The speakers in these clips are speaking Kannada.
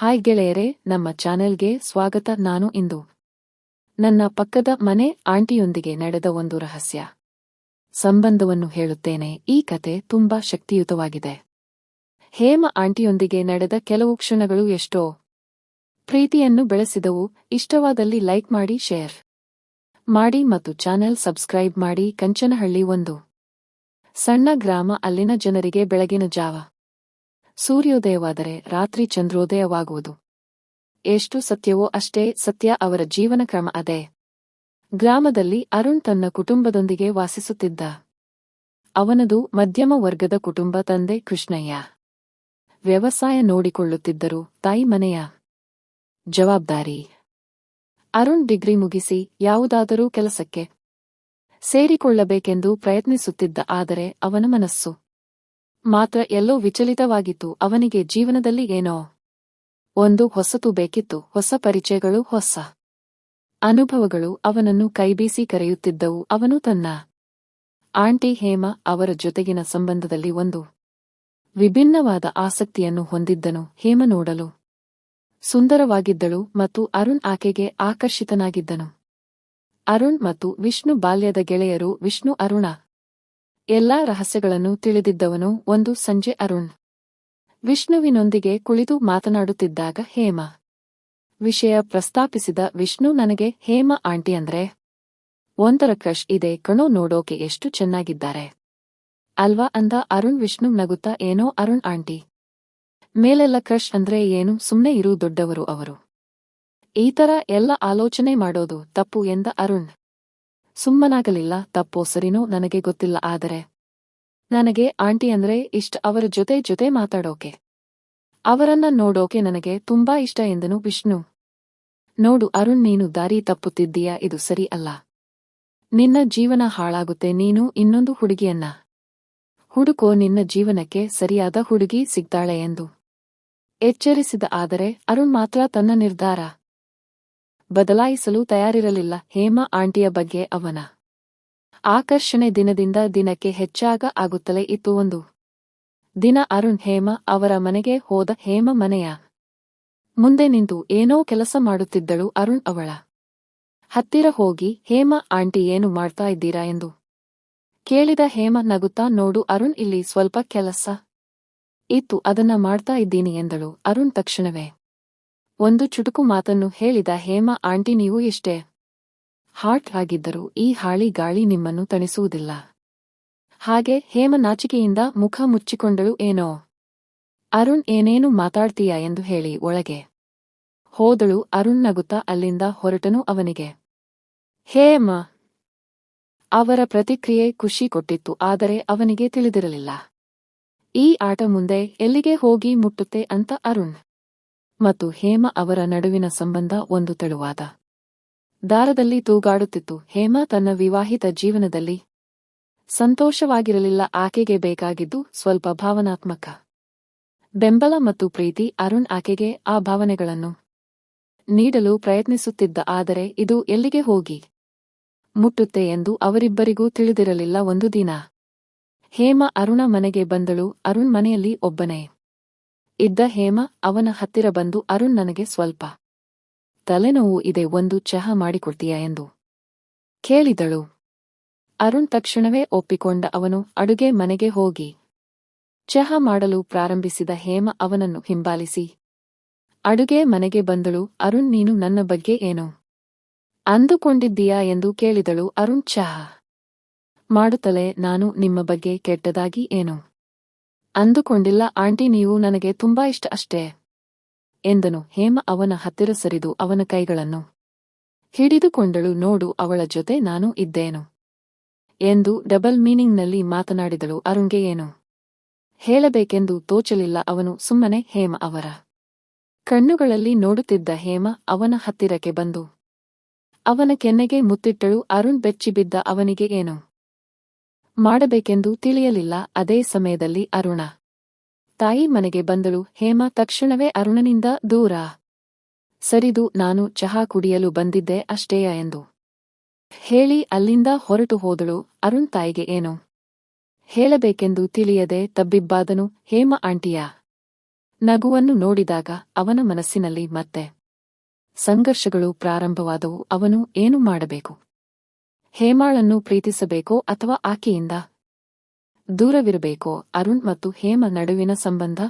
ಹಾಯ್ ಗೆಳೆಯರೇ, ನಮ್ಮ ಚಾನೆಲ್ಗೆ ಸ್ವಾಗತ. ನಾನು ಇಂದು ನನ್ನ ಪಕ್ಕದ ಮನೆ ಆಂಟಿಯೊಂದಿಗೆ ನಡೆದ ಒಂದು ರಹಸ್ಯ ಸಂಬಂಧವನ್ನು ಹೇಳುತ್ತೇನೆ. ಈ ಕತೆ ತುಂಬಾ ಶಕ್ತಿಯುತವಾಗಿದೆ. ಹೇಮ ಆಂಟಿಯೊಂದಿಗೆ ನಡೆದ ಕೆಲವು ಕ್ಷಣಗಳು ಎಷ್ಟೋ ಪ್ರೀತಿಯನ್ನು ಬೆಳೆಸಿದವು. ಇಷ್ಟವಾದಲ್ಲಿ ಲೈಕ್ ಮಾಡಿ, ಶೇರ್ ಮಾಡಿ ಮತ್ತು ಚಾನೆಲ್ ಸಬ್ಸ್ಕ್ರೈಬ್ ಮಾಡಿ. ಕಂಚನಹಳ್ಳಿ ಒಂದು ಸಣ್ಣ ಗ್ರಾಮ. ಅಲ್ಲಿನ ಜನರಿಗೆ ಬೆಳಗಿನ ಜಾವ ಸೂರ್ಯೋದಯವಾದರೆ ರಾತ್ರಿ ಚಂದ್ರೋದಯವಾಗುವುದು. ಎಷ್ಟು ಸತ್ಯವೋ ಅಷ್ಟೇ ಸತ್ಯ ಅವರ ಜೀವನ ಕ್ರಮ ಅದೇ. ಗ್ರಾಮದಲ್ಲಿ ಅರುಣ್ ತನ್ನ ಕುಟುಂಬದೊಂದಿಗೆ ವಾಸಿಸುತ್ತಿದ್ದ. ಅವನದು ಮಧ್ಯಮ ವರ್ಗದ ಕುಟುಂಬ ತಂದೆ ಕೃಷ್ಣಯ್ಯ. ವ್ಯವಸಾಯ ನೋಡಿಕೊಳ್ಳುತ್ತಿದ್ದರು ತಾಯಿ ಮನೆಯ. ಜವಾಬ್ದಾರಿ. ಅರುಣ್ ಡಿಗ್ರಿ ಮುಗಿಸಿ ಯಾವುದಾದರೂ ಕೆಲಸಕ್ಕೆ ಸೇರಿಕೊಳ್ಳಬೇಕೆಂದು ಪ್ರಯತ್ನಿಸುತ್ತಿದ್ದ ಆದರೆ ಅವನ ಮನಸ್ಸು ಮಾತ್ರ ಎಲ್ಲೋ ವಿಚಲಿತವಾಗಿತ್ತು, ಅವನಿಗೆ ಜೀವನದಲ್ಲಿ ಏನೋ ಒಂದು ಹೊಸತು ಬೇಕಿತ್ತು, ಹೊಸ ಪರಿಚಯಗಳು, ಹೊಸ ಅನುಭವಗಳು ಅವನನ್ನು ಕೈಬೀಸಿ ಕರೆಯುತ್ತಿದ್ದವು. ಅವನು ತನ್ನ ಆಂಟಿ ಹೇಮ ಅವರ ಜೊತೆಗಿನ ಸಂಬಂಧದಲ್ಲಿ ಒಂದು ವಿಭಿನ್ನವಾದ ಆಸಕ್ತಿಯನ್ನು ಹೊಂದಿದ್ದನು. ಹೇಮ ನೋಡಲು ಸುಂದರವಾಗಿದ್ದಳು ಮತ್ತು ಅರುಣ್ ಆಕೆಗೆ ಆಕರ್ಷಿತನಾಗಿದ್ದನು. ಅರುಣ್ ಮತ್ತು ವಿಷ್ಣು ಬಾಲ್ಯದ ಗೆಳೆಯರು ವಿಷ್ಣು, ಅರುಣ ಎಲ್ಲಾ ರಹಸ್ಯಗಳನ್ನು ತಿಳಿದಿದ್ದವನು ಒಂದು ಸಂಜೆ ಅರುಣ್. ವಿಷ್ಣುವಿನೊಂದಿಗೆ ಕುಳಿತು ಮಾತನಾಡುತ್ತಿದ್ದಾಗ ಹೇಮ. ವಿಷಯ ಪ್ರಸ್ತಾಪಿಸಿದ ವಿಷ್ಣು ನನಗೆ, ಹೇಮ ಆಂಟಿ ಅಂದ್ರೆ ಒಂದರ ಕ್ರಶ್ ಇದೆ, ಕಣೋ ನೋಡೋಕೆ ಎಷ್ಟು ಚೆನ್ನಾಗಿದ್ದಾರೆ. ಅಲ್ವಾ ಅಂದ ಅರುಣ್ ವಿಷ್ಣು ನಗುತ್ತಾ, ಏನೋ ಅರುಣ್ ಆಂಟಿ. ಮೇಲೆಲ್ಲ ಕ್ರಶ್ ಅಂದ್ರೆ ಏನು ಸುಮ್ಮನೆ ಇರು ದೊಡ್ಡವರು ಅವರು. ಈ ತರ ಎಲ್ಲ ಆಲೋಚನೆ ಮಾಡೋದು ತಪ್ಪು ಎಂದ ಅರುಣ್. ಸುಮ್ಮನಾಗಲಿಲ್ಲ, ತಪ್ಪೋ ಸರಿನೋ ನನಗೆ ಗೊತ್ತಿಲ್ಲ, ಆದರೆ ನನಗೆ ಆಂಟಿ ಅಂದ್ರೆ ಇಷ್ಟ, ಅವರ ಜೊತೆ ಜೊತೆ ಮಾತಾಡೋಕೆ. ಅವರನ್ನ ನೋಡೋಕೆ ನನಗೆ ತುಂಬಾ ಇಷ್ಟ ಎಂದನು ವಿಷ್ಣು. ನೋಡು ಅರುಣ್, ನೀನು ದಾರಿ ತಪ್ಪುತ್ತಿದ್ದೀಯಾ? ಇದು ಸರಿ ಅಲ್ಲ. ನಿನ್ನ ಜೀವನ ಹಾಳಾಗುತ್ತೆ, ನೀನು ಇನ್ನೊಂದು ಹುಡುಗಿಯನ್ನ. ಹುಡುಕೋ, ನಿನ್ನ ಜೀವನಕ್ಕೆ ಸರಿಯಾದ ಹುಡುಗಿ ಸಿಗ್ತಾಳೆ ಎಂದು ಎಚ್ಚರಿಸಿದ, ಆದರೆ ಅರುಣ್ ಮಾತ್ರ ತನ್ನ ನಿರ್ಧಾರ ಬದಲಾಯಿಸಲು ತಯಾರಿರಲಿಲ್ಲ. ಹೇಮಾ ಆಂಟಿಯ ಬಗ್ಗೆ ಅವನ ಆಕರ್ಷಣೆ ದಿನದಿಂದ ದಿನಕ್ಕೆ ಹೆಚ್ಚಾಗ ಆಗುತ್ತಲೇ ಇತ್ತು ಒಂದು ದಿನ ಅರುಣ್ ಹೇಮ ಅವರ ಮನೆಗೆ ಹೋದ ಹೇಮ ಮನೆಯ ಮುಂದೆ ನಿಂತು ಏನೋ ಕೆಲಸ ಮಾಡುತ್ತಿದ್ದಳು ಅರುಣ್ ಅವಳ ಹತ್ತಿರ ಹೋಗಿ, ಹೇಮ ಆಂಟಿ ಏನು ಮಾಡ್ತಾ ಇದ್ದೀರಾ ಎಂದು ಕೇಳಿದ ಹೇಮ ನಗುತ್ತಾ, ನೋಡು ಅರುಣ್ ಇಲ್ಲಿ ಸ್ವಲ್ಪ ಕೆಲಸ ಇತ್ತು, ಅದನ್ನ ಮಾಡ್ತಾ ಇದ್ದೀನಿ ಎಂದಳು. ಅರುಣ್ ತಕ್ಷಣವೇ ಒಂದು ಚುಟುಕು ಮಾತನ್ನು ಹೇಳಿದ ಹೇಮ, ಆಂಟಿ, ನೀವು ಇಷ್ಟೇ. ಹಾಟ್ ಆಗಿದ್ದರೂ ಈ ಹಾಳಿ ಗಾಳಿ ನಿಮ್ಮನ್ನು ತಣಿಸುವುದಿಲ್ಲ. ಹಾಗೆ ಹೇಮ ನಾಚಿಕೆಯಿಂದ ಮುಖ ಮುಚ್ಚಿಕೊಂಡಳು ಏನೋ. ಅರುಣ್, ಏನೇನು ಮಾತಾಡ್ತೀಯ ಎಂದು ಹೇಳಿ ಒಳಗೆ. ಹೋದಳು, ಅರುಣ್ ನಗುತ್ತಾ ಅಲ್ಲಿಂದ ಹೊರಟನು ಅವನಿಗೆ. ಹೇಮ! ಅವರ ಪ್ರತಿಕ್ರಿಯೆ ಖುಷಿ ಕೊಟ್ಟಿತ್ತು, ಆದರೆ ಅವನಿಗೆ ತಿಳಿದಿರಲಿಲ್ಲ. ಈ ಆಟ ಮುಂದೆ ಎಲ್ಲಿಗೆ ಹೋಗಿ ಮುಟ್ಟುತ್ತೆ ಅಂತ ಅರುಣ್. ಮತ್ತು ಹೇಮ ಅವರ ನಡುವಿನ ಸಂಬಂಧ ಒಂದು ತೆಳುವಾದ. ದಾರದಲ್ಲಿ ತೂಗಾಡುತ್ತಿತ್ತು. ಹೇಮ ತನ್ನ ವಿವಾಹಿತ ಜೀವನದಲ್ಲಿ ಸಂತೋಷವಾಗಿರಲಿಲ್ಲ. ಆಕೆಗೆ ಬೇಕಾಗಿದ್ದು ಸ್ವಲ್ಪ ಭಾವನಾತ್ಮಕ ಬೆಂಬಲ ಮತ್ತು ಪ್ರೀತಿ. ಅರುಣ್ ಆಕೆಗೆ ಆ ಭಾವನೆಗಳನ್ನು ನೀಡಲು ಪ್ರಯತ್ನಿಸುತ್ತಿದ್ದ, ಆದರೆ ಇದು ಎಲ್ಲಿಗೆ ಹೋಗಿ ಮುಟ್ಟುತ್ತೆ ಎಂದು ಅವರಿಬ್ಬರಿಗೂ ತಿಳಿದಿರಲಿಲ್ಲ. ಒಂದು ದಿನ ಹೇಮ ಅರುಣ ಮನೆಗೆ ಬಂದಳು. ಅರುಣ್ ಮನೆಯಲ್ಲಿ ಒಬ್ಬನೇ. ಇದ್ದ ಹೇಮ ಅವನ ಹತ್ತಿರ ಬಂದು, ಅರುಣ್, ನನಗೆ ಸ್ವಲ್ಪ ತಲೆನೋವು ಇದೆ, ಒಂದು ಚಹಾ ಮಾಡಿಕೊಡ್ತೀಯ? ಎಂದು ಕೇಳಿದಳು. ಅರುಣ್ ತಕ್ಷಣವೇ ಒಪ್ಪಿಕೊಂಡ ಅವನು, ಅಡುಗೆ ಮನೆಗೆ ಹೋಗಿ. ಚಹಾ ಮಾಡಲು ಪ್ರಾರಂಭಿಸಿದ ಹೇಮ ಅವನನ್ನು ಹಿಂಬಾಲಿಸಿ. ಅಡುಗೆ ಮನೆಗೆ ಬಂದಳು. ಅರುಣ್, ನೀನು ನನ್ನ ಬಗ್ಗೆ ಏನು ಅಂದುಕೊಂಡಿದ್ದೀಯಾ? ಎಂದು ಕೇಳಿದಳು. ಅರುಣ್, ಚಹಾ ಮಾಡುತ್ತಲೇ ನಾನು ನಿಮ್ಮ ಬಗ್ಗೆ ಕೆಟ್ಟದಾಗಿ ಏನು ಅಂದುಕೊಂಡಿಲ್ಲ, ಆಂಟಿ, ನೀವು ನನಗೆ ತುಂಬಾ ಇಷ್ಟ ಅಷ್ಟೇ ಎಂದನು. ಹೇಮ ಅವನ ಹತ್ತಿರ ಸರಿದು ಅವನ ಕೈಗಳನ್ನು ಹಿಡಿದುಕೊಂಡಳು. ನೋಡು, ಅವಳ ಜೊತೆ ನಾನು ಇದ್ದೇನು ಎಂದು ಡಬಲ್ ಮೀನಿಂಗ್ನಲ್ಲಿ ಮಾತನಾಡಿದಳು. ಅರುಣ್ಗೆ ಏನು ಹೇಳಬೇಕೆಂದು ತೋಚಲಿಲ್ಲ ಅವನು. ಸುಮ್ಮನೆ, ಹೇಮ ಅವರ ಕಣ್ಣುಗಳಲ್ಲಿ ನೋಡುತ್ತಿದ್ದ ಹೇಮ ಅವನ ಹತ್ತಿರಕ್ಕೆ ಬಂದು ಅವನ ಕೆನ್ನೆಗೆ ಮುತ್ತಿಟ್ಟಳು. ಅರುಣ್ ಬೆಚ್ಚಿಬಿದ್ದ ಅವನಿಗೆ ಏನು ಮಾಡಬೇಕೆಂದು ತಿಳಿಯಲಿಲ್ಲ. ಅದೇ ಸಮಯದಲ್ಲಿ ಅರುಣ ತಾಯಿ ಮನೆಗೆ ಬಂದಳು. ಹೇಮ ತಕ್ಷಣವೇ ಅರುಣನಿಂದ ದೂರ. ಸರಿದು, ನಾನು ಚಹಾ ಕುಡಿಯಲು ಬಂದಿದ್ದೆ ಅಷ್ಟೇಯ ಎಂದು ಹೇಳಿ ಅಲ್ಲಿಂದ ಹೊರಟು ಹೋದಳು. ಅರುಣ್ ತಾಯಿಗೆ ಏನು ಹೇಳಬೇಕೆಂದು ತಿಳಿಯದೆ ತಬ್ಬಿಬ್ಬಾದನು. ಹೇಮ ಆಂಟಿಯ ನಗುವನ್ನು ನೋಡಿದಾಗ ಅವನ ಮನಸ್ಸಿನಲ್ಲಿ ಮತ್ತೆ ಸಂಘರ್ಷಗಳು ಪ್ರಾರಂಭವಾದವು. ಅವನು ಏನು ಮಾಡಬೇಕು? ಹೇಮಾಳನ್ನು ಪ್ರೀತಿಸಬೇಕೋ ಅಥವಾ ಆಕೆಯಿಂದ ದೂರವಿರಬೇಕೋ? ಅರುಣ್ ಮತ್ತು ಹೇಮ ನಡುವಿನ ಸಂಬಂಧ?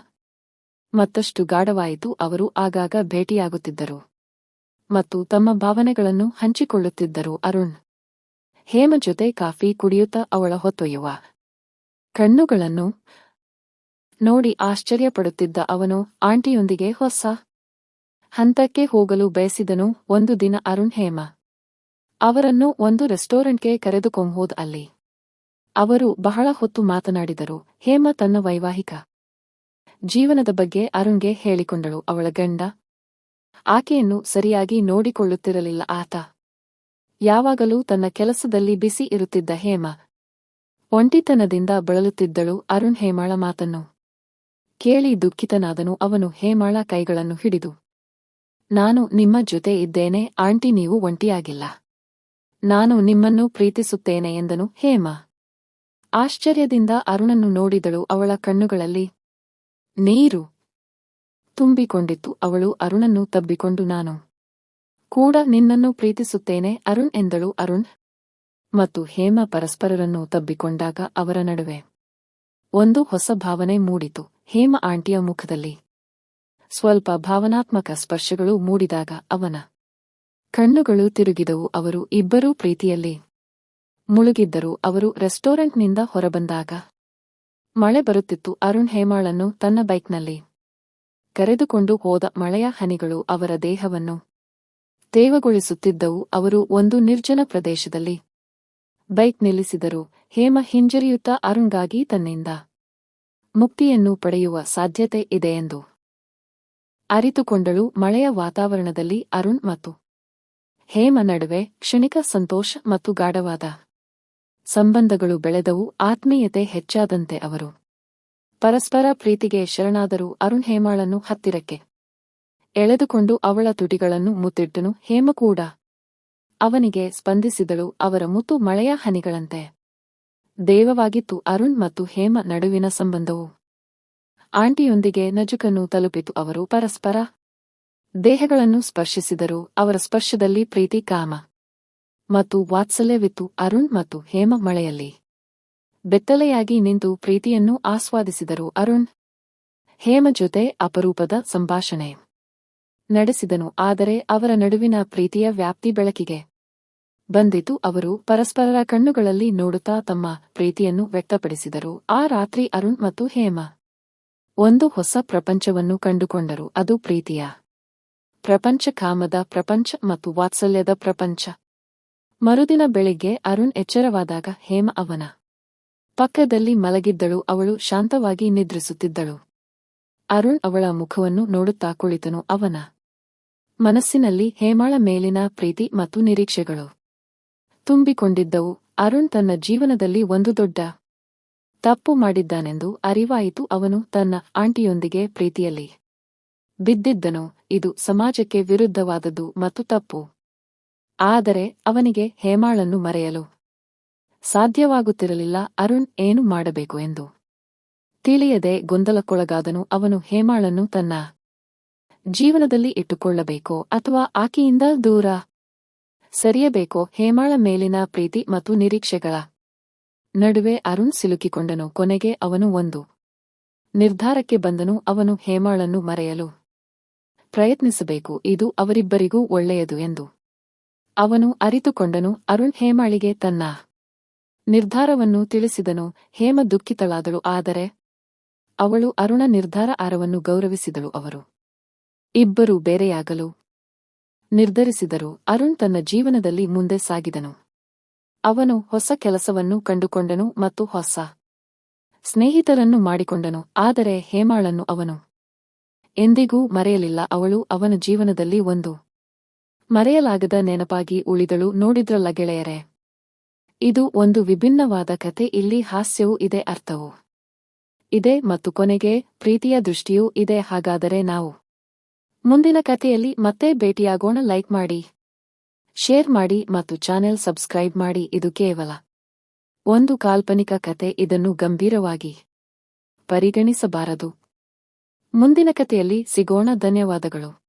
ಮತ್ತಷ್ಟು ಗಾಢವಾಯಿತು. ಅವರು ಆಗಾಗ ಭೇಟಿಯಾಗುತ್ತಿದ್ದರು. ಮತ್ತು ತಮ್ಮ ಭಾವನೆಗಳನ್ನು ಹಂಚಿಕೊಳ್ಳುತ್ತಿದ್ದರು ಅರುಣ್. ಹೇಮ ಜೊತೆ ಕಾಫಿ ಕುಡಿಯುತ್ತಾ ಅವಳ ಹೊತ್ತೊಯ್ಯುವ ಕಣ್ಣುಗಳನ್ನು ನೋಡಿ ಆಶ್ಚರ್ಯಪಡುತ್ತಿದ್ದ ಅವನು ಆಂಟಿಯೊಂದಿಗೆ ಹೊಸ ಹಂತಕ್ಕೆ ಹೋಗಲು ಬಯಸಿದನು. ಒಂದು ದಿನ ಅರುಣ್ ಹೇಮ ಅವರನ್ನು ಒಂದು ರೆಸ್ಟೋರೆಂಟ್ಗೆ ಕರೆದುಕೊಂಬೋದ್ ಅಲ್ಲಿ. ಅವರು ಬಹಳ ಹೊತ್ತು ಮಾತನಾಡಿದರು, ಹೇಮ ತನ್ನ ವೈವಾಹಿಕ ಜೀವನದ ಬಗ್ಗೆ ಅರುಣ್ಗೆ ಹೇಳಿಕೊಂಡಳು, ಅವಳ ಗಂಡ ಆಕೆಯನ್ನು ಸರಿಯಾಗಿ ನೋಡಿಕೊಳ್ಳುತ್ತಿರಲಿಲ್ಲ, ಆತ ಯಾವಾಗಲೂ ತನ್ನ ಕೆಲಸದಲ್ಲಿ ಬಿಸಿ ಇರುತ್ತಿದ್ದ ಹೇಮ ಒಂಟಿತನದಿಂದ ಬಳಲುತ್ತಿದ್ದಳು, ಅರುಣ್ ಹೇಮಾಳ ಮಾತನ್ನು ಕೇಳಿ ದುಃಖಿತನಾದನು, ಅವನು ಹೇಮಾಳ ಕೈಗಳನ್ನು ಹಿಡಿದು, ನಾನು ನಿಮ್ಮ ಜೊತೆ ಇದ್ದೇನೆ, ಆಂಟಿ ನೀವು ಒಂಟಿಯಾಗಿಲ್ಲ. ನಾನು ನಿಮ್ಮನ್ನು ಪ್ರೀತಿಸುತ್ತೇನೆ ಎಂದನು ಹೇಮ. ಆಶ್ಚರ್ಯದಿಂದ ಅರುಣನ್ನು ನೋಡಿದಳು ಅವಳ ಕಣ್ಣುಗಳಲ್ಲಿ ನೀರು. ತುಂಬಿಕೊಂಡಿತ್ತು ಅವಳು ಅರುಣನ್ನು ತಬ್ಬಿಕೊಂಡು ನಾನು ಕೂಡ ನಿನ್ನನ್ನು ಪ್ರೀತಿಸುತ್ತೇನೆ ಅರುಣ್ ಎಂದಳು ಅರುಣ್. ಮತ್ತು ಹೇಮ ಪರಸ್ಪರರನ್ನು ತಬ್ಬಿಕೊಂಡಾಗ ಅವರ ನಡುವೆ ಒಂದು ಹೊಸ ಭಾವನೆ ಮೂಡಿತು. ಹೇಮ ಆಂಟಿಯ ಮುಖದಲ್ಲಿ ಸ್ವಲ್ಪ ಭಾವನಾತ್ಮಕ ಸ್ಪರ್ಶಗಳು ಮೂಡಿದಾಗ ಅವನ ಕಣ್ಣುಗಳು ತಿರುಗಿದವು, ಅವರು ಇಬ್ಬರೂ ಪ್ರೀತಿಯಲ್ಲಿ ಮುಳುಗಿದ್ದರು, ಅವರು ರೆಸ್ಟೋರೆಂಟ್ನಿಂದ ಹೊರಬಂದಾಗ ಮಳೆ ಬರುತ್ತಿತ್ತು, ಅರುಣ್ ಹೇಮಾಳನ್ನು ತನ್ನ ಬೈಕ್ನಲ್ಲಿ ಕರೆದುಕೊಂಡು ಹೋದ ಮಳೆಯ ಹನಿಗಳು ಅವರ ದೇಹವನ್ನು ತೇವಗೊಳಿಸುತ್ತಿದ್ದವು, ಅವರು ಒಂದು ನಿರ್ಜನ ಪ್ರದೇಶದಲ್ಲಿ ಬೈಕ್ ನಿಲ್ಲಿಸಿದರು, ಹೇಮ ಹಿಂಜರಿಯುತ್ತಾ ಅರುಣ್ಗಾಗಿ ತನ್ನಿಂದ ಮುಕ್ತಿಯನ್ನು ಪಡೆಯುವ ಸಾಧ್ಯತೆ ಇದೆಯೆಂದು ಅರಿತುಕೊಂಡಳು, ಮಳೆಯ ವಾತಾವರಣದಲ್ಲಿ ಅರುಣ್ ಮತ್ತು ಹೇಮ ನಡುವೆ ಕ್ಷಣಿಕ ಸಂತೋಷ ಮತ್ತು ಗಾಢವಾದ ಸಂಬಂಧಗಳು ಬೆಳೆದವು, ಆತ್ಮೀಯತೆ ಹೆಚ್ಚಾದಂತೆ ಅವರು. ಪರಸ್ಪರ ಪ್ರೀತಿಗೆ ಶರಣಾದರೂ ಅರುಣ್ ಹೇಮಾಳನ್ನು ಹತ್ತಿರಕ್ಕೆ ಎಳೆದುಕೊಂಡು ಅವಳ ತುಟಿಗಳನ್ನು ಮುತ್ತಿಟ್ಟನು. ಹೇಮ ಕೂಡ ಅವನಿಗೆ ಸ್ಪಂದಿಸಿದಳು, ಅವರ ಮುತ್ತು ಮಳೆಯ ಹನಿಗಳಂತೆ. ದೇವವಾಗಿತ್ತು ಅರುಣ್ ಮತ್ತು ಹೇಮ ನಡುವಿನ ಸಂಬಂಧವು. ಆಂಟಿಯೊಂದಿಗೆ ನಜುಕನ್ನು ತಲುಪಿತು, ಅವರು ಪರಸ್ಪರ ದೇಹಗಳನ್ನು ಸ್ಪರ್ಶಿಸಿದರು, ಅವರ ಸ್ಪರ್ಶದಲ್ಲಿ ಪ್ರೀತಿ ಕಾಮ. ಮತ್ತು ವಾತ್ಸಲ್ಯವಿತ್ತು ಅರುಣ್ ಮತ್ತು ಹೇಮ ಮಳೆಯಲ್ಲಿ. ಬೆತ್ತಲೆಯಾಗಿ ನಿಂತು ಪ್ರೀತಿಯನ್ನು ಆಸ್ವಾದಿಸಿದರು ಅರುಣ್. ಹೇಮ ಜೊತೆ ಅಪರೂಪದ ಸಂಭಾಷಣೆ ನಡೆಸಿದನು, ಆದರೆ ಅವರ ನಡುವಿನ ಪ್ರೀತಿಯ ವ್ಯಾಪ್ತಿ ಬೆಳಕಿಗೆ ಬಂದಿತು. ಅವರು ಪರಸ್ಪರರ ಕಣ್ಣುಗಳಲ್ಲಿ ನೋಡುತ್ತಾ ತಮ್ಮ ಪ್ರೀತಿಯನ್ನು ವ್ಯಕ್ತಪಡಿಸಿದರು. ಆ ರಾತ್ರಿ ಅರುಣ್ ಮತ್ತು ಹೇಮ ಒಂದು ಹೊಸ ಪ್ರಪಂಚವನ್ನು ಕಂಡುಕೊಂಡರು, ಅದು ಪ್ರೀತಿಯ ಪ್ರಪಂಚ ಕಾಮದ ಪ್ರಪಂಚ ಮತ್ತು ವಾತ್ಸಲ್ಯದ ಪ್ರಪಂಚ. ಮರುದಿನ ಬೆಳಿಗ್ಗೆ ಅರುಣ್ ಎಚ್ಚರವಾದಾಗ ಹೇಮ ಅವನ ಪಕ್ಕದಲ್ಲಿ ಮಲಗಿದ್ದಳು, ಅವಳು ಶಾಂತವಾಗಿ ನಿದ್ರಿಸುತ್ತಿದ್ದಳು. ಅರುಣ್ ಅವಳ ಮುಖವನ್ನು ನೋಡುತ್ತಾ ಕುಳಿತನು, ಅವನ ಮನಸ್ಸಿನಲ್ಲಿ ಹೇಮಾಳ ಮೇಲಿನ ಪ್ರೀತಿ ಮತ್ತು ನಿರೀಕ್ಷೆಗಳು ತುಂಬಿಕೊಂಡಿದ್ದವು. ಅರುಣ್ ತನ್ನ ಜೀವನದಲ್ಲಿ ಒಂದು ದೊಡ್ಡ ತಪ್ಪು ಮಾಡಿದ್ದಾನೆಂದು ಅರಿವಾಯಿತು, ಅವನು ತನ್ನ ಆಂಟಿಯೊಂದಿಗೆ ಪ್ರೀತಿಯಲ್ಲಿ ಬಿದ್ದಿದ್ದನು. ಇದು ಸಮಾಜಕ್ಕೆ ವಿರುದ್ಧವಾದದ್ದು ಮತ್ತು ತಪ್ಪು. ಆದರೆ ಅವನಿಗೆ ಹೇಮಾಳನ್ನು ಮರೆಯಲು ಸಾಧ್ಯವಾಗುತ್ತಿರಲಿಲ್ಲ, ಅರುಣ್ ಏನು ಮಾಡಬೇಕು ಎಂದು. ತಿಳಿಯದೆ ಗೊಂದಲಕ್ಕೊಳಗಾದನು, ಅವನು ಹೇಮಾಳನ್ನು ತನ್ನ ಜೀವನದಲ್ಲಿ ಇಟ್ಟುಕೊಳ್ಳಬೇಕೋ ಅಥವಾ ಆಕೆಯಿಂದ ದೂರ ಸರಿಯಬೇಕೋ, ಹೇಮಾಳ ಮೇಲಿನ ಪ್ರೀತಿ ಮತ್ತು ನಿರೀಕ್ಷೆಗಳ ನಡುವೆ ಅರುಣ್ ಸಿಲುಕಿಕೊಂಡನು, ಕೊನೆಗೆ ಅವನು ಒಂದು ನಿರ್ಧಾರಕ್ಕೆ ಬಂದನು, ಅವನು ಹೇಮಾಳನ್ನು ಮರೆಯಲು ಪ್ರಯತ್ನಿಸಬೇಕು, ಇದು ಅವರಿಬ್ಬರಿಗೂ ಒಳ್ಳೆಯದು ಎಂದು. ಅವನು ಅರಿತುಕೊಂಡನು, ಅರುಣ್ ಹೇಮಾಳಿಗೆ ತನ್ನ ನಿರ್ಧಾರವನ್ನು ತಿಳಿಸಿದನು, ಹೇಮ ದುಃಖಿತಳಾದಳು, ಆದರೆ ಅವಳು ಅರುಣ ನಿರ್ಧಾರ ಆರವನ್ನು ಗೌರವಿಸಿದಳು, ಅವರು ಇಬ್ಬರು ಬೇರೆಯಾಗಲು ನಿರ್ಧರಿಸಿದರು, ಅರುಣ್ ತನ್ನ ಜೀವನದಲ್ಲಿ ಮುಂದೆ ಸಾಗಿದನು. ಅವನು ಹೊಸ ಕೆಲಸವನ್ನು ಕಂಡುಕೊಂಡನು ಮತ್ತು ಹೊಸ ಸ್ನೇಹಿತರನ್ನು ಮಾಡಿಕೊಂಡನು, ಆದರೆ ಹೇಮಾಳನ್ನು ಅವನು ಎಂದಿಗೂ ಮರೆಯಲಿಲ್ಲ ಅವಳು ಅವನ ಜೀವನದಲ್ಲಿ ಒಂದು ಮರೆಯಲಾಗದ ನೆನಪಾಗಿ ಉಳಿದಳು ನೋಡಿದ್ರಲ್ಲ ಗೆಳೆಯರೆ. ಇದು ಒಂದು ವಿಭಿನ್ನವಾದ ಕತೆ, ಇಲ್ಲಿ ಹಾಸ್ಯವೂ ಇದೆ ಅರ್ಥವೂ ಇದೆ ಮತ್ತು ಕೊನೆಗೆ ಪ್ರೀತಿಯ ದೃಷ್ಟಿಯೂ ಇದೆ. ಹಾಗಾದರೆ ನಾವು ಮುಂದಿನ ಕಥೆಯಲ್ಲಿ ಮತ್ತೆ ಭೇಟಿಯಾಗೋಣ. ಲೈಕ್ ಮಾಡಿ, ಶೇರ್ ಮಾಡಿ ಮತ್ತು ಚಾನೆಲ್ ಸಬ್ಸ್ಕ್ರೈಬ್ ಮಾಡಿ. ಇದು ಕೇವಲ ಒಂದು ಕಾಲ್ಪನಿಕ ಕತೆ, ಇದನ್ನು ಗಂಭೀರವಾಗಿ ಪರಿಗಣಿಸಬಾರದು. ಮುಂದಿನ ಕಥೆಯಲ್ಲಿ ಸಿಗೋಣ. ಧನ್ಯವಾದಗಳು.